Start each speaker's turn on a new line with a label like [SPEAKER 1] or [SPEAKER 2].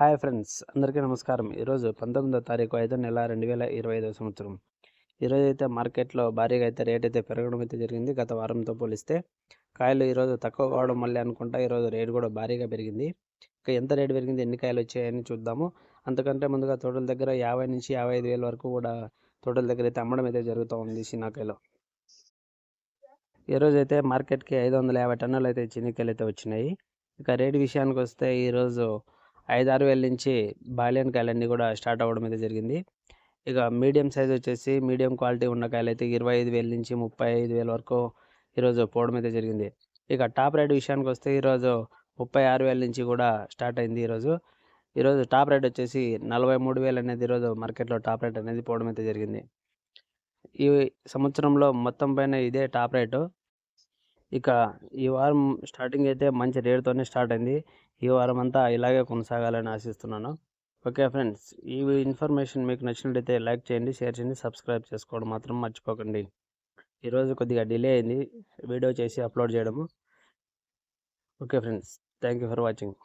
[SPEAKER 1] hi friends అందరికీ నమస్కారం ఈరోజు పంతొమ్మిదో తారీఖు ఐదో నెల రెండు వేల ఇరవై ఐదో సంవత్సరం ఈరోజు అయితే మార్కెట్లో భారీగా అయితే రేట్ అయితే పెరగడం అయితే జరిగింది గత వారంతో పోలిస్తే కాయలు ఈరోజు తక్కువ కావడం మళ్ళీ అనుకుంటా ఈరోజు రేటు కూడా భారీగా పెరిగింది ఇంకా ఎంత రేటు పెరిగింది ఎన్ని కాయలు వచ్చాయని చూద్దాము అంతకంటే ముందుగా తోటల దగ్గర యాభై నుంచి యాభై ఐదు వేల వరకు కూడా తోటల దగ్గర అయితే అమ్మడం అయితే జరుగుతూ ఉంది చిన్నకాయలో ఈరోజు అయితే మార్కెట్కి ఐదు వందల యాభై టన్నులు అయితే చిన్నకాయలు అయితే వచ్చినాయి ఇక రేటు విషయానికి వస్తే ఈరోజు ఐదు ఆరు వేల నుంచి బాలియన్ కాయలన్నీ కూడా స్టార్ట్ అవ్వడం అయితే జరిగింది ఇక మీడియం సైజ్ వచ్చేసి మీడియం క్వాలిటీ ఉన్న కాయలు అయితే ఇరవై ఐదు వేల నుంచి ముప్పై ఐదు వేల వరకు ఈరోజు పోవడం అయితే జరిగింది ఇక టాప్ రేట్ విషయానికి వస్తే ఈరోజు ముప్పై ఆరు వేల నుంచి కూడా స్టార్ట్ అయింది ఈరోజు ఈరోజు టాప్ రేట్ వచ్చేసి నలభై మూడు వేలు అనేది ఈరోజు మార్కెట్లో టాప్ రేట్ అనేది పోవడం అయితే జరిగింది ఈ సంవత్సరంలో మొత్తం పైన ఇదే టాప్ రేటు ఇక ఈ వారం స్టార్టింగ్ అయితే మంచి రేటుతోనే స్టార్ట్ అయింది ఈ వారం అంతా ఇలాగే కొనసాగాలని ఆశిస్తున్నాను ఓకే ఫ్రెండ్స్ ఈ ఇన్ఫర్మేషన్ మీకు నచ్చినట్టయితే లైక్ చేయండి షేర్ చేయండి సబ్స్క్రైబ్ చేసుకోవడం మాత్రం మర్చిపోకండి ఈరోజు కొద్దిగా డిలే అయింది వీడియో చేసి అప్లోడ్ చేయడము okay friends thank you for watching